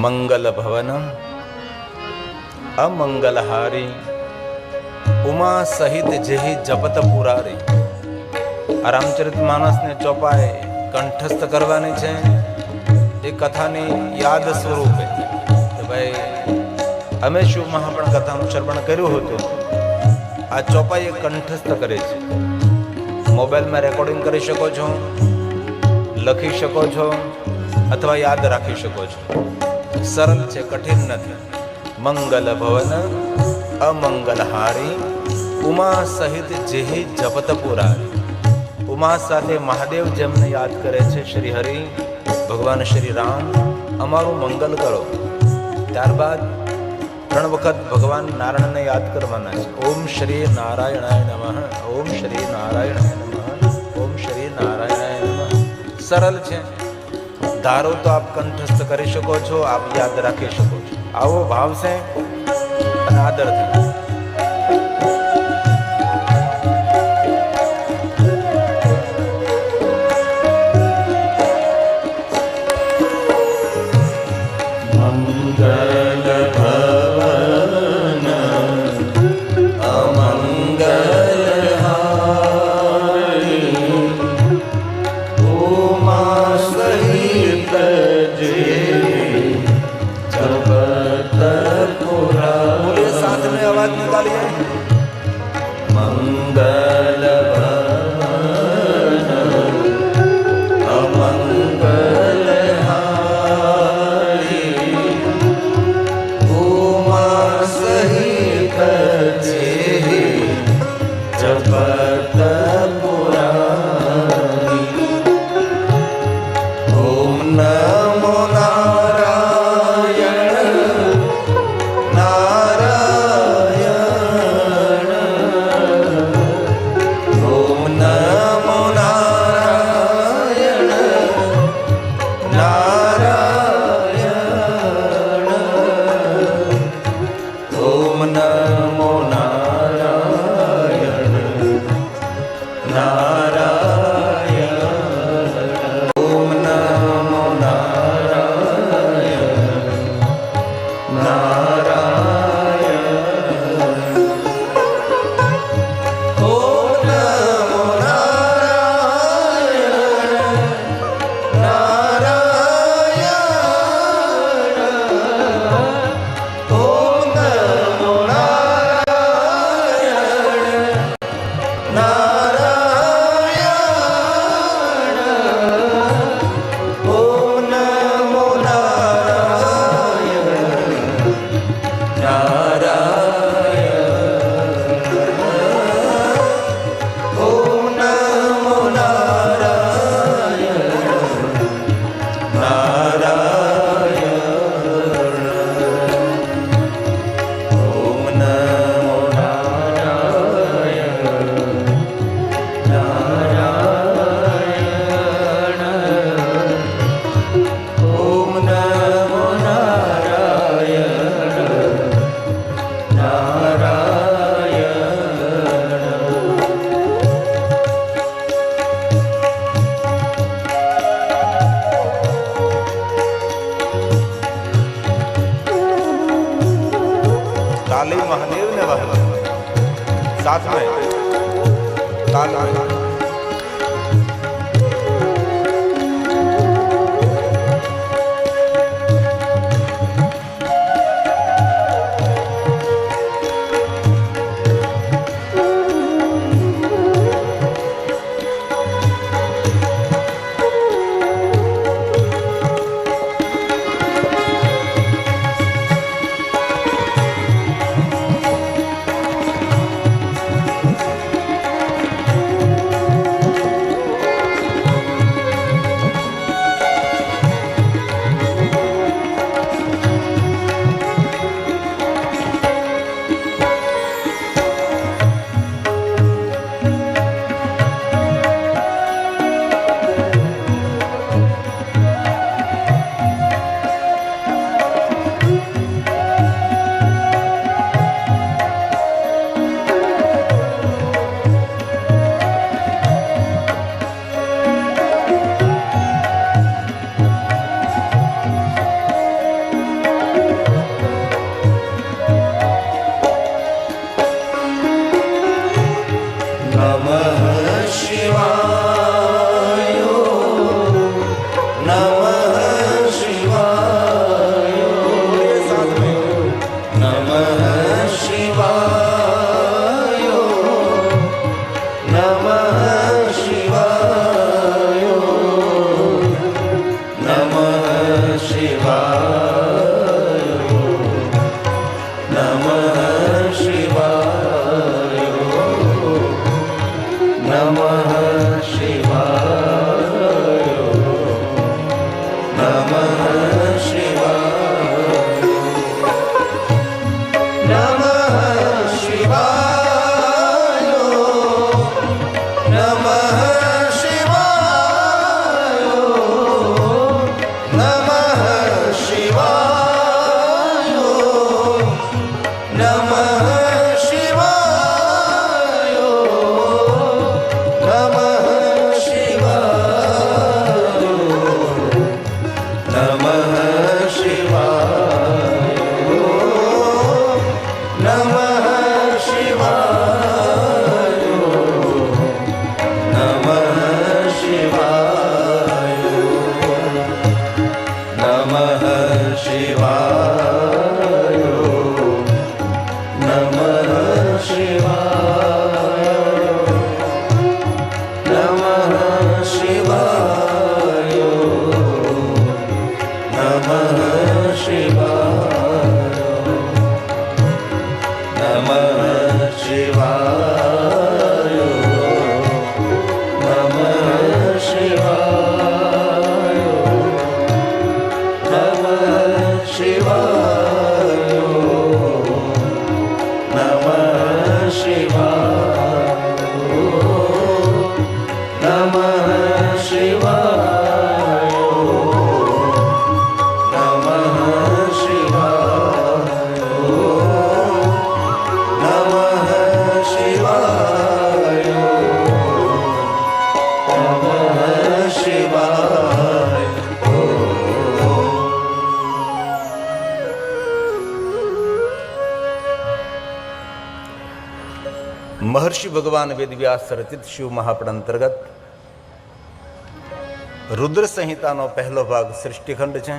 મંગલ ભવનમ અમંગલહારી ઉમા સહિત જેહી જપત પુરારી આ રામચરિત માનસને ચોપાએ કંઠસ્થ કરવાની છે એ કથાની યાદ સ્વરૂપે કે ભાઈ અમે શું મહાપણ કથાનું શ્રવણ કર્યું હતું આ ચોપાઈ એ કંઠસ્થ કરે છે મોબાઈલમાં રેકોર્ડિંગ કરી શકો છો લખી શકો છો અથવા યાદ રાખી શકો છો સરળ છે કઠિન નથી મંગલ ભવન, અમંગલહારી, ઉમા સહિત જેહી જપત પુરારી. ઉમા સાથે મહાદેવ જેમને યાદ કરે છે શ્રી હરિ, ભગવાન શ્રી રામ, અમારું મંગલ કરો. ત્યારબાદ ત્રણ વખત ભગવાન નારાયણને યાદ કરવાના છે. ઓમ શ્રી નારાયણાય નમઃ, ઓમ શ્રી નારાયણાય નમઃ, ઓમ શ્રી નારાયણાય નમઃ. સરળ છે. ધારો તો આપ કંઠસ્થ કરી શકો છો, આપ યાદ રાખી શકો છો. આવો ભાવ છે અને આદર મંગલ just થાય. તારા Amen. Shiva મહર્ષિ ભગવાન વેદવ્યાસ રચિત શિવ મહાપડ અંતર્ગત રુદ્ર સંહિતાનો પહેલો ભાગ સૃષ્ટિખંડ છે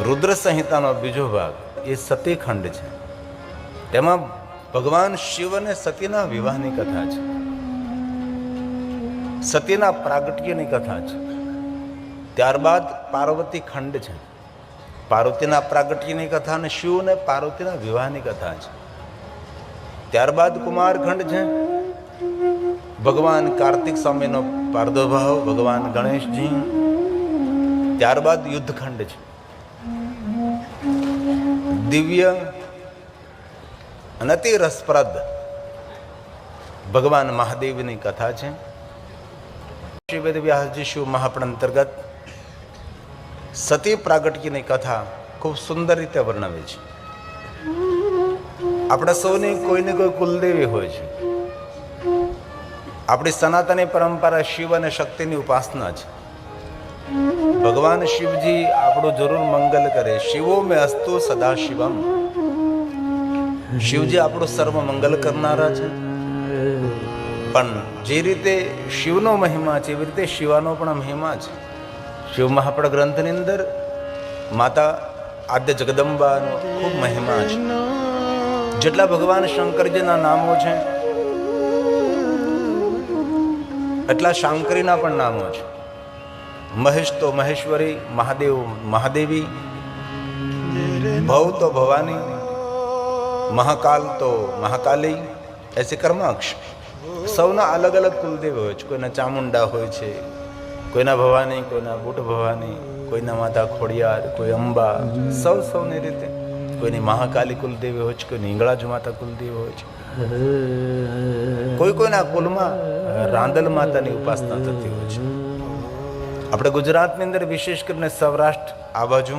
રુદ્ર સંહિતાનો બીજો ભાગ એ સતીખંડ છે તેમાં ભગવાન શિવ અને સતીના વિવાહની કથા છે સતીના પ્રાગટ્યની કથા છે ત્યારબાદ પાર્વતી ખંડ છે પાર્વતીના પ્રાગટ્યની કથા અને શિવ અને પાર્વતીના વિવાહની કથા છે ત્યારબાદ કુમારખંડ છે. ભગવાન કાર્તિક સ્વામીનો પ્રાદુર્ભાવ ભગવાન ગણેશજી. ત્યારબાદ યુદ્ધખંડ છે. દિવ્ય અને અતિ રસપ્રદ ભગવાન મહાદેવની કથા છે. શ્રી વ્યાસજી શિવ મહાપણ અંતર્ગત સતી પ્રાગટ્યની કથા ખૂબ સુંદર રીતે વર્ણવે છે. આપણે સૌની કોઈને કોઈ કુલદેવી હોય છે. આપણી સનાતની પરંપરા શિવ અને શક્તિની ઉપાસના છે. ભગવાન શિવજી આપણું જરૂર મંગલ કરે. શિવો મેં અસ્તુ સદા શિવમ. શિવજી આપણું સર્વ મંગલ કરનારા છે. પણ જે રીતે શિવનો મહિમા છે, એવી રીતે શિવાનો પણ મહિમા છે. શિવ મહાપડ ગ્રંથની અંદર માતા આદ્ય જગદંબાનો ખૂબ મહિમા છે. જેટલા ભગવાન શંકરજીના નામો છે, એટલા શાંકરીના પણ નામો છે. મહેશ તો મહેશ્વરી, મહાદેવ મહાદેવી, ભવ તો ભવાની, મહાકાલ તો મહાકાલી, એસી કર્માક્ષ. સૌના અલગ અલગ કુલદેવ હોય છે. કોઈના ચામુંડા હોય છે, કોઈના ભવાની, કોઈના બુટ ભવાની, કોઈના માતા ખોડિયાર, કોઈ અંબા. સૌ સૌની રીતે કોઈની મહાકાલી કુલદેવી હોય છે કોઈની હિંગળાજ માતા કુલદેવી હોય છે. કોઈ કોઈના કુલમાં રાંદલ માતાની ઉપાસના થતી હોય છે. આપણે ગુજરાતની અંદર વિશેષ કરીને સૌરાષ્ટ્ર આ બાજુ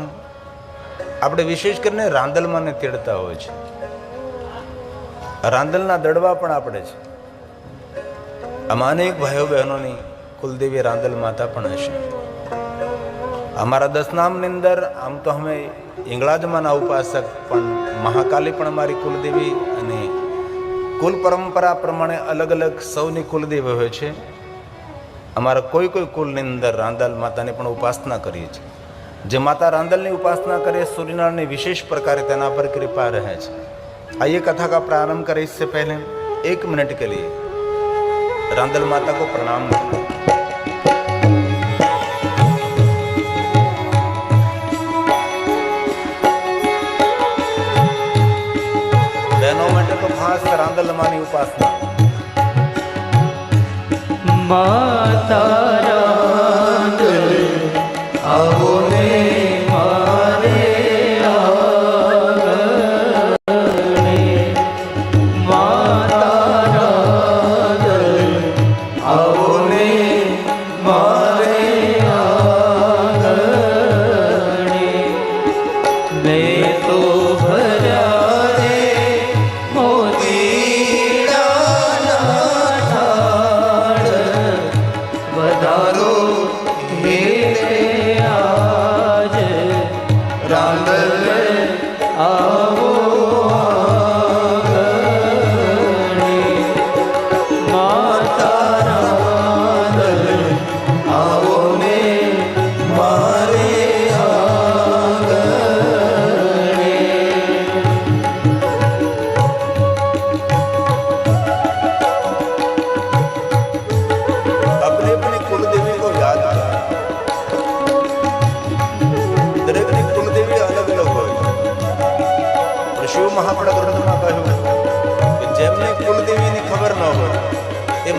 આપણે વિશેષ કરીને રાંદલમાંને તેડતા હોય છે. રાંદલના દડવા પણ આપણે છે. આમાં અનેક ભાઈઓ બહેનોની કુલદેવી રાંદલ માતા પણ હશે. અમારા દસ નામની અંદર આમ તો અમે ઇંગળાજમાંના ઉપાસક, પણ મહાકાલી પણ અમારી કુલદેવી અને કુલ પરંપરા પ્રમાણે અલગ અલગ સૌની કુલદેવી હોય છે. અમારા કોઈ કોઈ કુલની અંદર રાંદલ માતાની પણ ઉપાસના કરીએ છીએ. જે માતા રાંદલની ઉપાસના કરીએ સૂર્યનારાયણની વિશેષ પ્રકારે તેના પર કૃપા રહે છે. આઈએ કથા કા પ્રારંભ કરે પહેલે એક મિનિટ કે લીએ રાંદલ માતા કો પ્રણામ. કરો મંગલમાની ઉપાસના. માતા આવો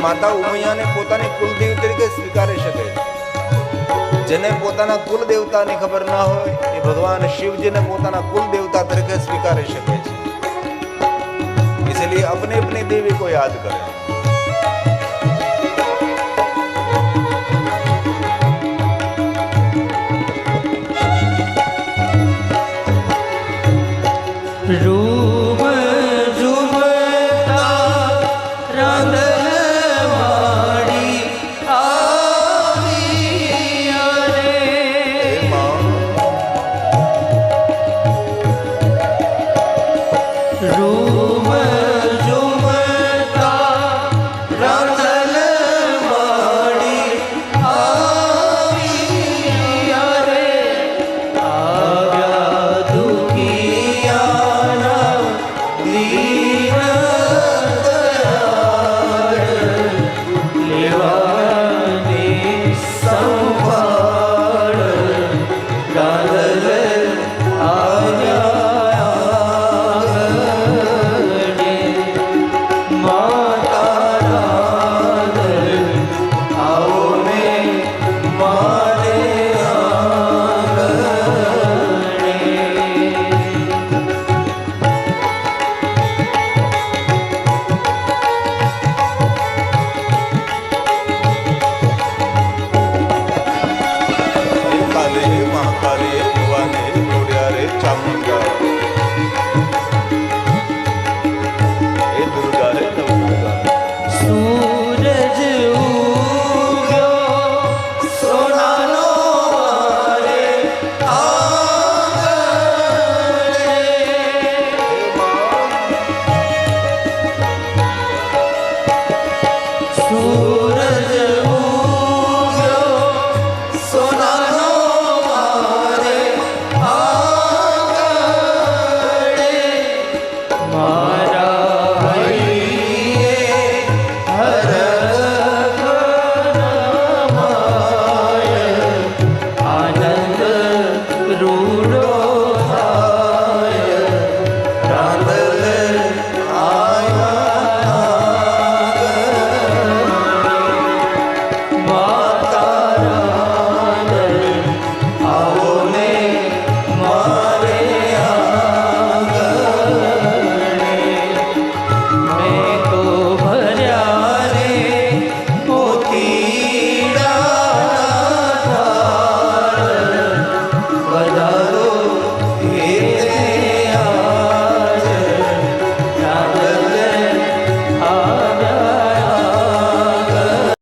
માતા ઉમૈયાને પોતાની કુલદેવી તરીકે સ્વીકારી શકે જેને પોતાના કુલ દેવતાની ખબર ના હોય, એ ભગવાન શિવજીને પોતાના કુલ દેવતા તરીકે સ્વીકારી શકે છે. इसलिए अपने अपने देवी को याद करें रू te.